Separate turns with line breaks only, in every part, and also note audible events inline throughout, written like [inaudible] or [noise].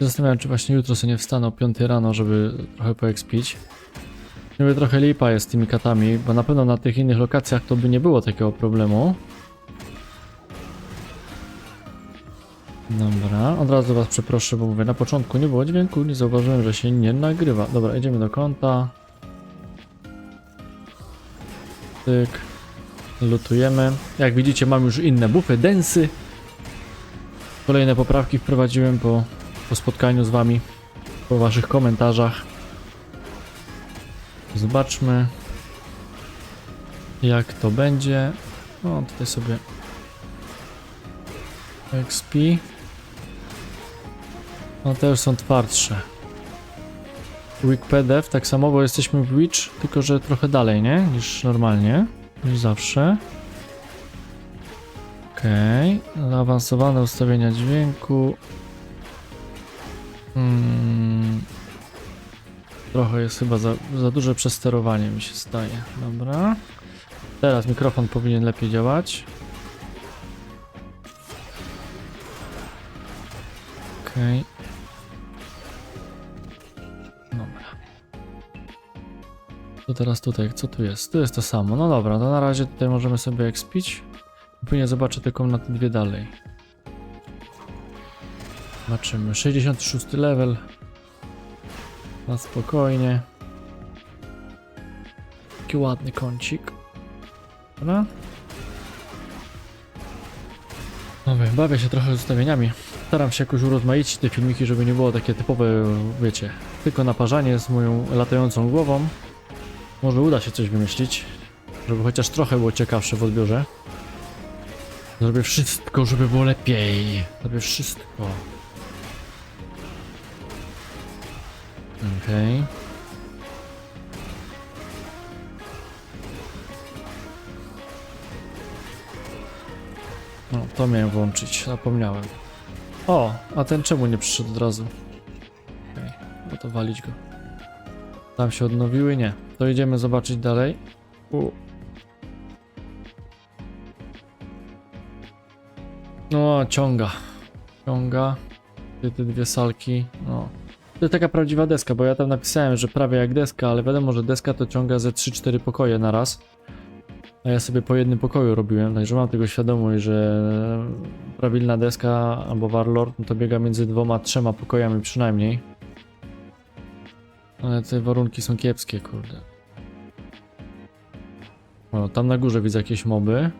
Zastanawiam, czy właśnie jutro sobie nie wstanę o 5 rano, żeby trochę poekspić. Niby trochę lipa jest z tymi katami, bo na pewno na tych innych lokacjach to by nie było takiego problemu. Dobra, od razu was przeproszę, bo mówię, na początku nie było dźwięku, nie zauważyłem, że się nie nagrywa. Dobra, idziemy do konta. Tyk. Lutujemy. Jak widzicie, mam już inne bufy, densy. Kolejne poprawki wprowadziłem po, po spotkaniu z wami, po waszych komentarzach. Zobaczmy, jak to będzie. O, tutaj sobie XP. No te już są twardsze. Weak PDF, tak samo, bo jesteśmy w Witch, tylko że trochę dalej, nie? Niż normalnie, niż zawsze. Okej, zaawansowane ustawienia dźwięku. Hmm. Trochę jest chyba za, za duże przesterowanie mi się zdaje. Dobra. Teraz mikrofon powinien lepiej działać. Okej. Dobra. To teraz tutaj, co tu jest? Tu jest to samo. No dobra, to na razie tutaj możemy sobie expić. Później zobaczę te dwie dalej. Zobaczymy. 66 level. Na spokojnie. Taki ładny kącik. Dobra. Dobra, bawię się trochę z ustawieniami. Staram się jakoś urozmaicić te filmiki, żeby nie było takie typowe, wiecie, tylko naparzanie z moją latającą głową. Może uda się coś wymyślić, żeby chociaż trochę było ciekawsze w odbiorze. Zrobię wszystko, żeby było lepiej. Zrobię wszystko. Okej. No, to miałem włączyć, zapomniałem. O, a ten czemu nie przyszedł od razu? Okej, no to walić go. Tam się odnowiły? Nie. To idziemy zobaczyć dalej. U. No, ciąga. Ciąga. Te dwie salki. No. To taka prawdziwa deska, bo ja tam napisałem, że prawie jak deska, ale wiadomo, że deska to ciąga ze 3-4 pokoje na raz. A ja sobie po jednym pokoju robiłem, także mam tego świadomość, że prawilna deska albo warlord no to biega między dwoma, trzema pokojami przynajmniej. Ale te warunki są kiepskie, kurde. O, tam na górze widzę jakieś moby.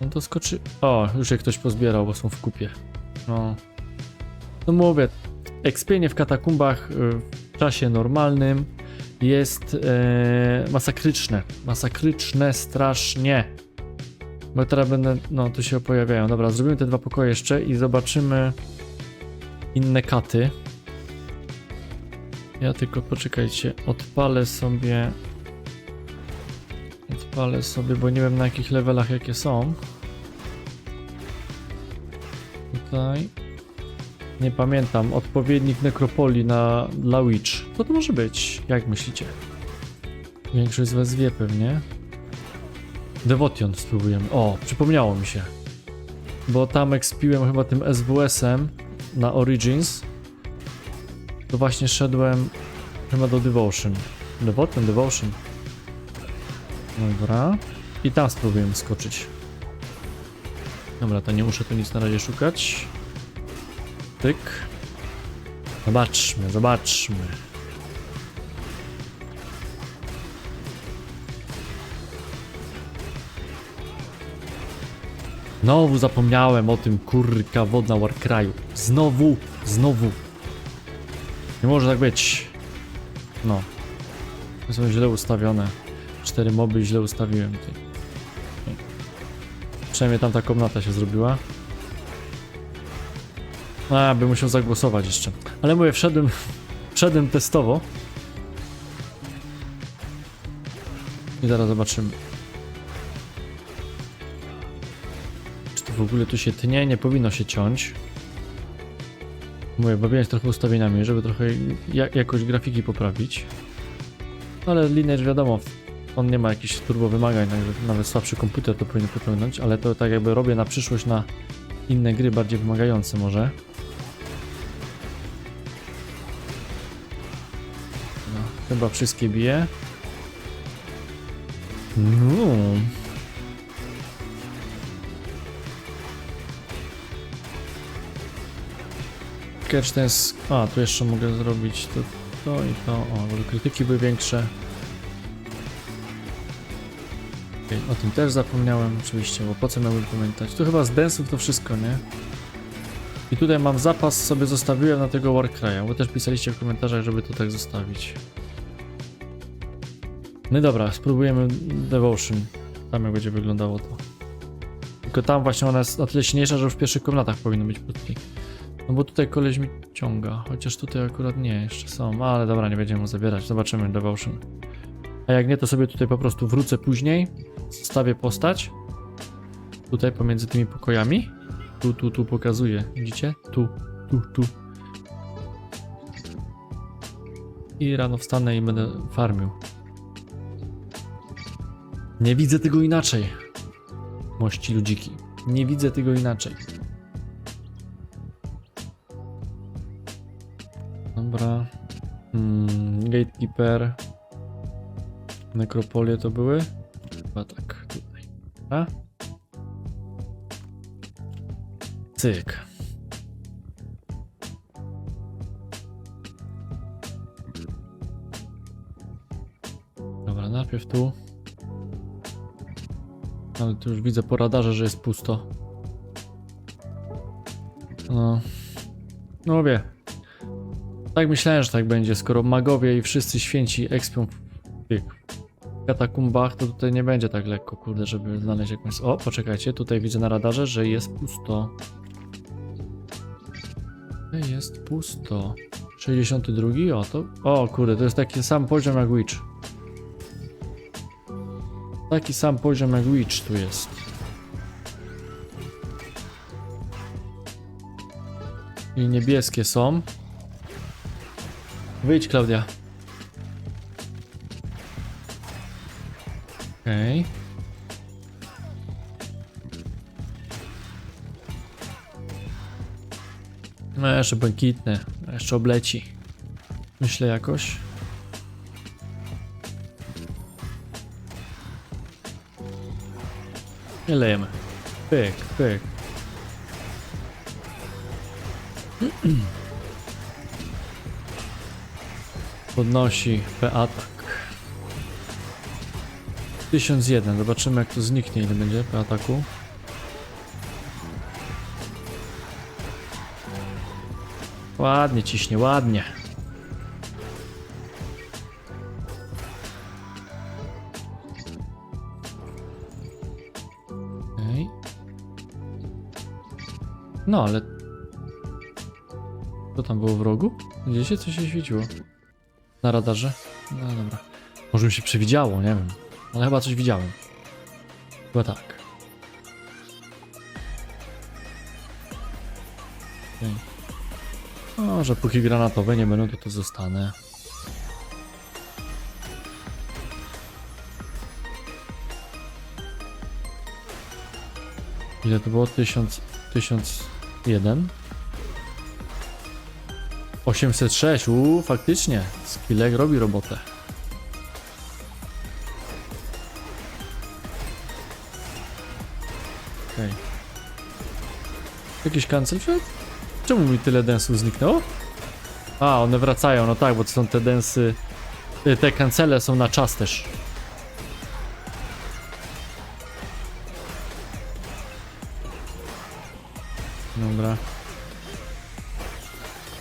No to skoczy... O, już je ktoś pozbierał, bo są w kupie. No. No mówię, ekspienie w katakumbach y, w czasie normalnym jest e, masakryczne. Masakryczne strasznie. Bo teraz będę. No, tu się pojawiają. Dobra, zrobimy te dwa pokoje jeszcze i zobaczymy inne katy. Ja tylko poczekajcie, odpalę sobie. Odpalę sobie, bo nie wiem na jakich levelach jakie są. Tutaj. Nie pamiętam. Odpowiednik nekropolii na dla Witch. Co to może być? Jak myślicie? Większość z was wie pewnie. Devotion spróbujemy. O, przypomniało mi się. Bo tam ekspiłem chyba tym SWS-em na Origins. To właśnie szedłem chyba do Devotion. Devotion, Devotion. Dobra. I tam spróbujemy skoczyć. Dobra, to nie muszę tu nic na razie szukać. Zobaczmy, zobaczmy. Znowu zapomniałem o tym kurka wodna Warcryu. Znowu, znowu. Nie może tak być. No. Są źle ustawione. Cztery moby źle ustawiłem. Tutaj. Przynajmniej tam ta komnata się zrobiła. A, bym musiał zagłosować jeszcze. Ale mówię, wszedłem, [laughs] wszedłem testowo. I zaraz zobaczymy. Czy to w ogóle tu się tnie? Nie powinno się ciąć. Mówię, bawiłem się trochę ustawieniami, żeby trochę ja jakoś grafiki poprawić. Ale Lineage wiadomo, on nie ma jakichś turbo wymagań, także nawet słabszy komputer to powinien pociągnąć, ale to tak jakby robię na przyszłość na inne gry bardziej wymagające może. Chyba wszystkie bije. No. Catch ten z... A, tu jeszcze mogę zrobić to, to i to. O, bo krytyki były większe. O tym też zapomniałem oczywiście, bo po co miałbym pamiętać? Tu chyba z densów to wszystko, nie? I tutaj mam zapas, sobie zostawiłem na tego Warcry'a, bo też pisaliście w komentarzach, żeby to tak zostawić. No dobra, spróbujemy Devotion. Tam jak będzie wyglądało to. Tylko tam właśnie ona jest na tyle silniejsza, że w pierwszych komnatach powinno być płytki. No bo tutaj koleś mi ciąga, chociaż tutaj akurat nie, jeszcze są, ale dobra, nie będziemy mu zabierać, zobaczymy Devotion. A jak nie, to sobie tutaj po prostu wrócę później, zostawię postać. Tutaj pomiędzy tymi pokojami. Tu, tu, tu pokazuję, widzicie? Tu, tu, tu. I rano wstanę i będę farmił. Nie widzę tego inaczej. Mości ludziki. Nie widzę tego inaczej. Dobra. Mm, gatekeeper. Nekropolie to były? Chyba tak, tutaj. A? Cyk. Dobra, najpierw tu. Ale tu już widzę po radarze, że jest pusto. No. No wie. Tak myślałem, że tak będzie. Skoro magowie i wszyscy święci ekspią w tych katakumbach, to tutaj nie będzie tak lekko, kurde, żeby znaleźć jakąś... O, poczekajcie, tutaj widzę na radarze, że jest pusto. Jest pusto. 62, o to... O, kurde, to jest taki sam poziom jak Witch. Taki sam poziom jak Witch tu jest. I niebieskie są. Wyjdź, Klaudia. Okej. No jeszcze błękitne, jeszcze obleci. Myślę jakoś. Nie lejemy. Pyk, pyk. [clears throat] Podnosi P-atak. 1001, zobaczymy jak to zniknie, ile będzie P-ataku. Ładnie ciśnie, ładnie. No, ale... Co tam było w rogu? Widzicie, co się świeciło? Na radarze? No dobra. Może mi się przewidziało, nie wiem. Ale chyba coś widziałem. Chyba tak. Okej. O, że póki granatowe nie będą, to to zostanę. Ile to było? 1000, 1001? 806, uuu, faktycznie. Skillek robi robotę. Okej. Jakiś cancel shot? Czemu mi tyle densów zniknęło? A, one wracają, no tak, bo to są te densy... y, Te kancele są na czas też. Dobra.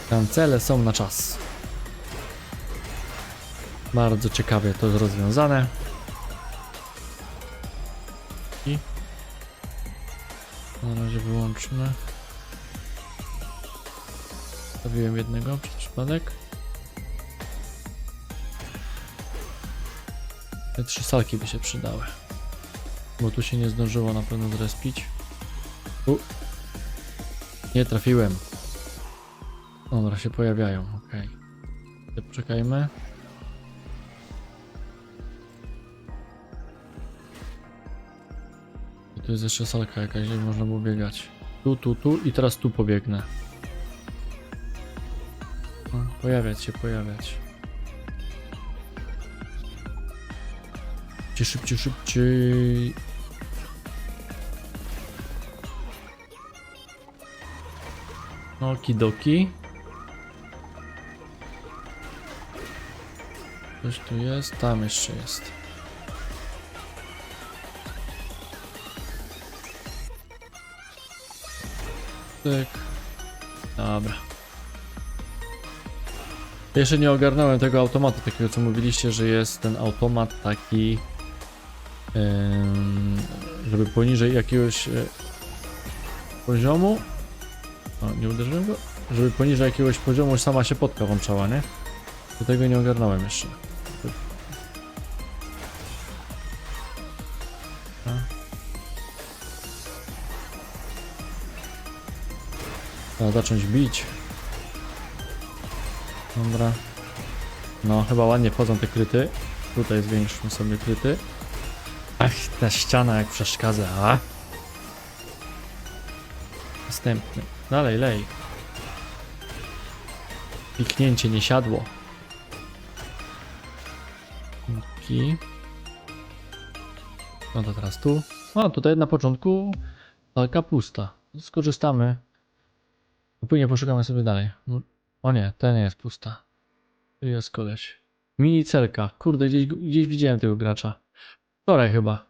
Kancele są na czas. Bardzo ciekawie to jest rozwiązane. I na razie wyłączmy. Stawiłem jednego przez przypadek. Te trzy salki by się przydały. Bo tu się nie zdążyło na pewno zrespić. U. Nie trafiłem. Dobra, się pojawiają. Okay. Poczekajmy. I tu jest jeszcze salka jakaś, żeby można było biegać. Tu, tu, tu i teraz tu pobiegnę. No, pojawiać się, pojawiać. Szybciej, szybciej, szybciej. Okidoki. Coś tu jest? Tam jeszcze jest. Tyk. Dobra. Jeszcze nie ogarnąłem tego automatu, takiego co mówiliście, że jest ten automat taki, żeby poniżej jakiegoś e, poziomu, o nie uderzyłem go, żeby poniżej jakiegoś poziomu sama się podka włączała, nie? Do tego nie ogarnąłem jeszcze. Trzeba zacząć bić. Dobra. No, chyba ładnie wchodzą te kryty. Tutaj zwiększmy sobie kryty. Ach, ta ściana jak przeszkadza, a? Następny. Dalej, lej. Piknięcie nie siadło. Ki. No to teraz tu. O, tutaj na początku taka pusta. Skorzystamy. Później poszukamy sobie dalej. No, O nie, ten jest pusta. Tu jest koleś. Mini celka. Kurde, gdzieś, gdzieś widziałem tego gracza. Wczoraj chyba.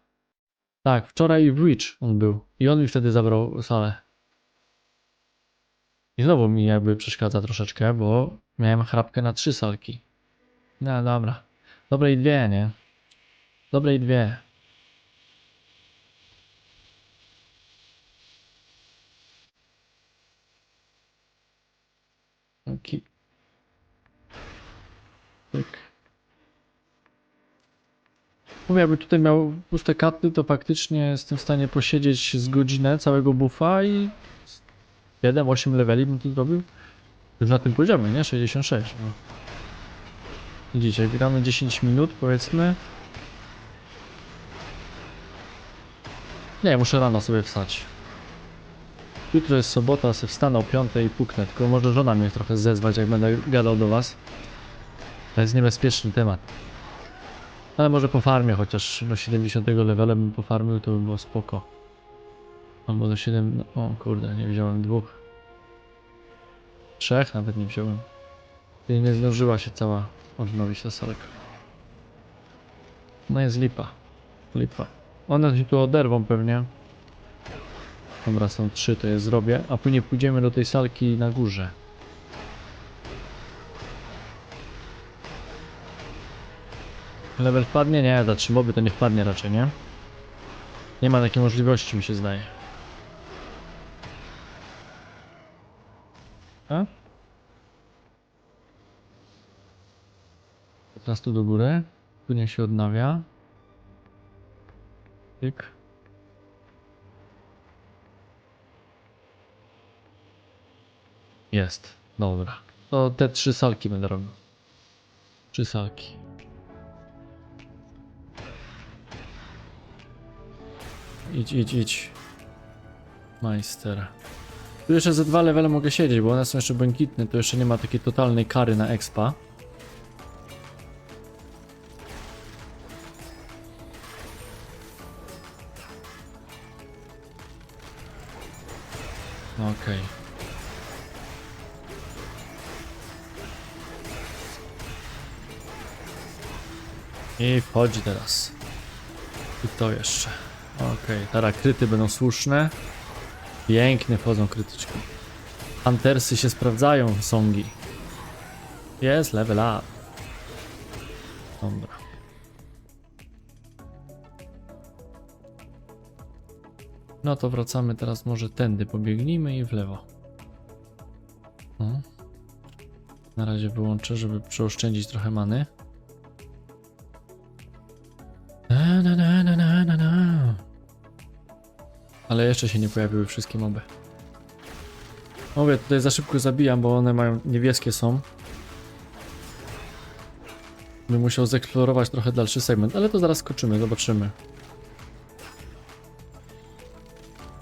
Tak, wczoraj w Bridge on był. I on mi wtedy zabrał salę. I znowu mi jakby przeszkadza troszeczkę, bo miałem chrapkę na trzy salki. No dobra. Dobre i dwie, nie? Dobre i dwie. Okej. Tak. Mówię, jakby tutaj miał puste karty, to faktycznie jestem w stanie posiedzieć z godzinę całego buffa i 7-8 leveli bym tu zrobił. Już na tym poziomie, nie? 66. No. Widzicie, gramy 10 minut powiedzmy. Nie, muszę rano sobie wstać. Jutro jest sobota, sobie wstanę o 5 i puknę, tylko może żona mnie trochę zezwać, jak będę gadał do was. To jest niebezpieczny temat. Ale może po farmie, chociaż do 70 levela bym pofarmił, to by było spoko. Albo do 7... No, o kurde, nie wziąłem dwóch. Trzech nawet nie wziąłem. Czyli nie zdążyła się cała odnowić ta salka. No jest lipa. Lipa. One się tu oderwą pewnie. Dobra, są trzy, to je zrobię. A później pójdziemy do tej salki na górze. Level wpadnie? Nie, za trzy moby to nie wpadnie raczej, nie? Nie ma takiej możliwości, mi się zdaje. A? Teraz tu do góry. Tu niech się odnawia. Tyk. Jest. Dobra. To te trzy salki będę robił. Trzy salki. Idź, idź, idź. Majster. Tu jeszcze ze dwa levele mogę siedzieć, bo one są jeszcze błękitne, to jeszcze nie ma takiej totalnej kary na expa. Okej. I wchodzi teraz. I to jeszcze. Okej, teraz kryty będą słuszne. Pięknie wchodzą krytyczki. Huntersy się sprawdzają, songi. Jest level up. Dobra. No to wracamy teraz może tędy, pobiegnijmy i w lewo. No. Na razie wyłączę, żeby przeoszczędzić trochę many. Ale jeszcze się nie pojawiły wszystkie moby. Mówię, tutaj za szybko zabijam, bo one mają niebieskie są. Bym musiał zeksplorować trochę dalszy segment, ale to zaraz skoczymy, zobaczymy.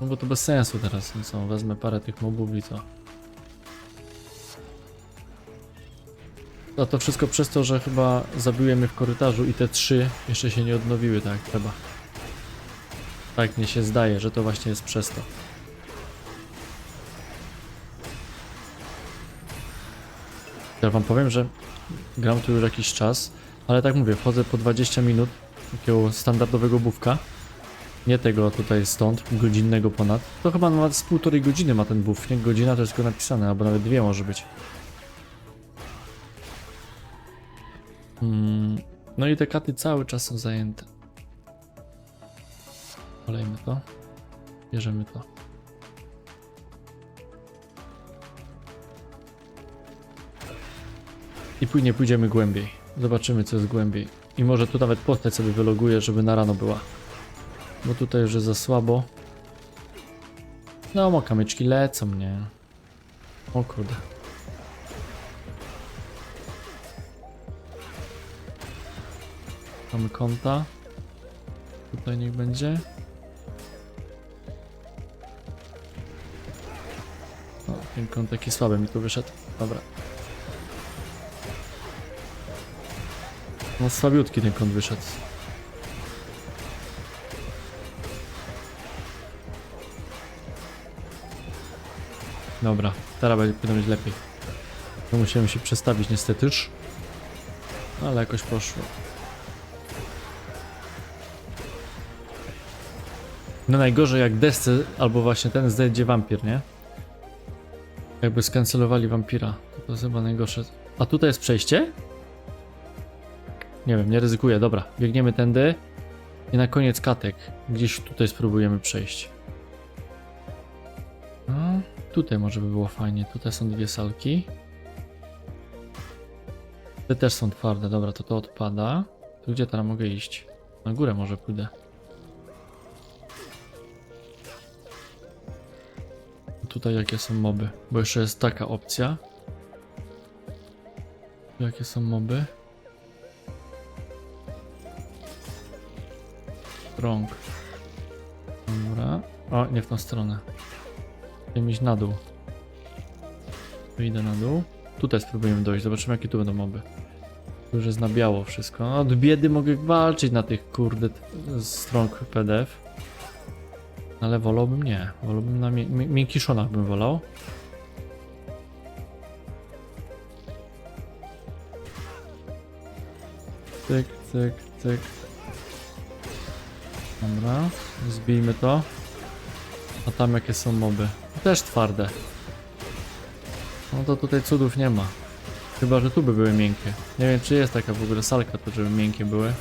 No bo to bez sensu teraz, no co, wezmę parę tych mobów i co. A to wszystko przez to, że chyba zabiłem je w korytarzu i te trzy jeszcze się nie odnowiły tak jak trzeba. Tak mnie się zdaje, że to właśnie jest przez to. Ja wam powiem, że gram tu już jakiś czas, ale tak mówię, wchodzę po 20 minut takiego standardowego bówka. Nie tego tutaj stąd, godzinnego ponad. To chyba nawet z półtorej godziny ma ten buff, nie? Godzina to jest tylko napisane, albo nawet dwie może być. Hmm. No i te katy cały czas są zajęte. Kolejmy to. Bierzemy to. I później pójdziemy głębiej. Zobaczymy co jest głębiej. I może tu nawet postać sobie wyloguję, żeby na rano była. Bo tutaj już jest za słabo. No, kamyczki lecą, nie? O kurde. Mamy kąta. Tutaj niech będzie. Ten kąt taki słaby mi tu wyszedł. Dobra. No słabiutki ten kąt wyszedł. Dobra, teraz będzie być lepiej. To musiałem się przestawić niestetyż. Ale jakoś poszło. No najgorzej jak desce, albo właśnie ten zdejdzie wampir, nie? Jakby skancelowali wampira. To, to jest chyba najgorsze. A tutaj jest przejście? Nie wiem, nie ryzykuję. Dobra, biegniemy tędy. I na koniec katek. Gdzieś tutaj spróbujemy przejść. No, tutaj może by było fajnie. Tutaj są dwie salki. Te też są twarde. Dobra, to to odpada. Gdzie teraz mogę iść? Na górę może pójdę. Tutaj jakie są moby? Bo jeszcze jest taka opcja. Jakie są moby? Rąk. Dobra. O, nie w tą stronę. Chcę iść na dół. Idę na dół. Tutaj spróbujemy dojść. Zobaczymy jakie tu będą moby. Tu już jest na biało wszystko. Od biedy mogę walczyć na tych kurde strong PDF. Ale wolałbym nie. Wolałbym na mie- mi- miękiszonach bym wolał. Cyk, cyk, cyk. Dobra, zbijmy to. A tam jakie są moby? Też twarde. No to tutaj cudów nie ma. Chyba, że tu by były miękkie. Nie wiem, czy jest taka w ogóle salka tu, żeby miękkie były.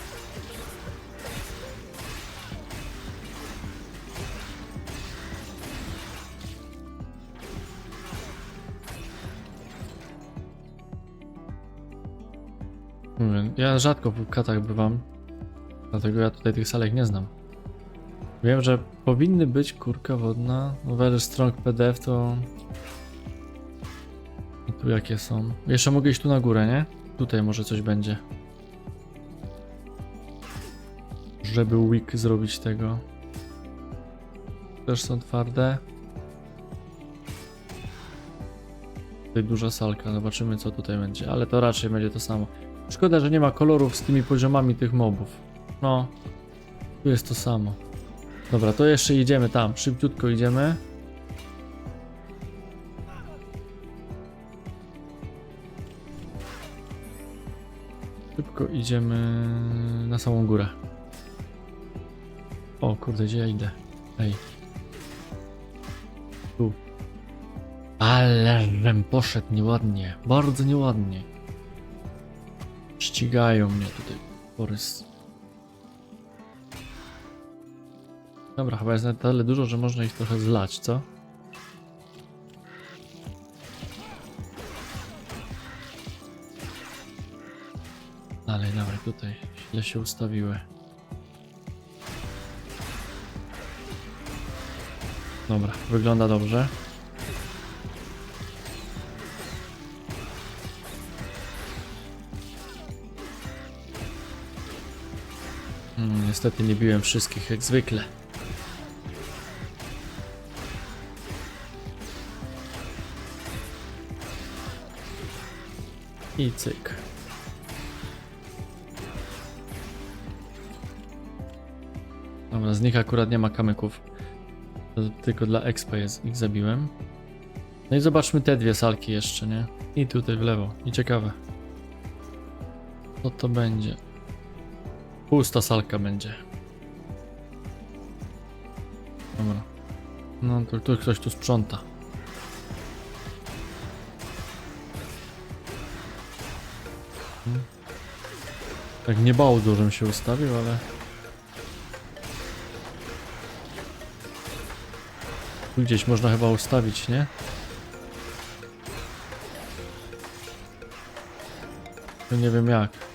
Ja rzadko w katach bywam. Dlatego ja tutaj tych salek nie znam. Wiem, że powinny być kurka wodna. No Very strong PDF to... I tu jakie są? Jeszcze mogę iść tu na górę, nie? Tutaj może coś będzie. Żeby weak zrobić tego. Też są twarde. Tutaj duża salka, zobaczymy co tutaj będzie, ale to raczej będzie to samo. Szkoda, że nie ma kolorów z tymi poziomami tych mobów. No, tu jest to samo. Dobra, to jeszcze idziemy tam, szybciutko idziemy. Szybko idziemy na samą górę. O kurde, gdzie ja idę? Ej. Tu. Ale żem poszedł nieładnie, bardzo nieładnie. Ścigają mnie tutaj. Borys. Dobra, chyba jest na tyle dużo, że można ich trochę zlać, co? Dalej, dawaj, tutaj źle się ustawiły. Dobra, wygląda dobrze. niestety nie biłem wszystkich jak zwykle. I cyk. Dobra, z nich akurat nie ma kamyków. To tylko dla Expo jest, ich zabiłem. No i zobaczmy te dwie salki jeszcze, nie? I tutaj w lewo. I ciekawe. Co to będzie? Pusta salka będzie. Dobra. No to tu ktoś tu sprząta. Hmm. Tak nie bał dużym się ustawił, ale... Tu gdzieś można chyba ustawić, nie? To nie wiem jak.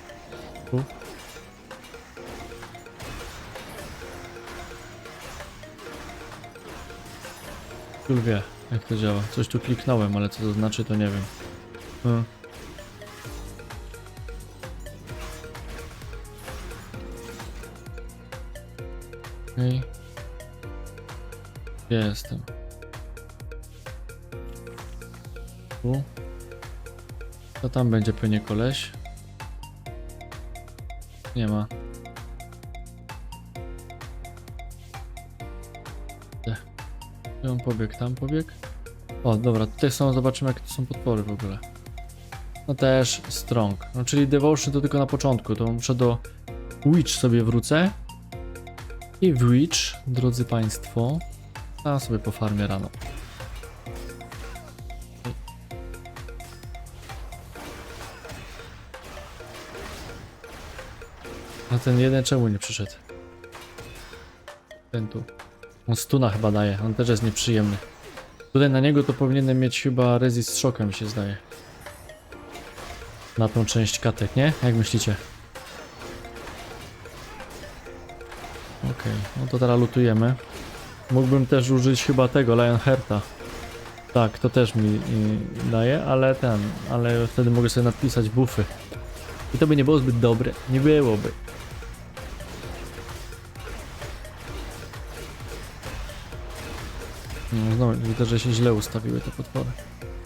Król wie, jak to działa. Coś tu kliknąłem, ale co to znaczy, to nie wiem. Hmm. Okej. Gdzie jestem? Tu? To tam będzie pewnie koleś. Nie ma. Gdzie on pobiegł? Tam pobiegł? O, dobra, tutaj są, zobaczymy jakie to są podpory w ogóle. No też strong. No czyli devotion to tylko na początku, to muszę do witch sobie wrócę. I w witch, drodzy państwo, a sobie po farmie rano. A ten jeden czemu nie przyszedł? Ten tu. On stuna chyba daje, on też jest nieprzyjemny. Tutaj na niego to powinienem mieć chyba resist shocka mi się zdaje. Na tą część katek, nie? Jak myślicie? Okej, no to teraz lutujemy. Mógłbym też użyć chyba tego, Lionhearta. Tak, to też mi y, daje, ale ten, ale wtedy mogę sobie napisać buffy. I to by nie było zbyt dobre. Nie byłoby. No, znowu widzę, że się źle ustawiły te potwory.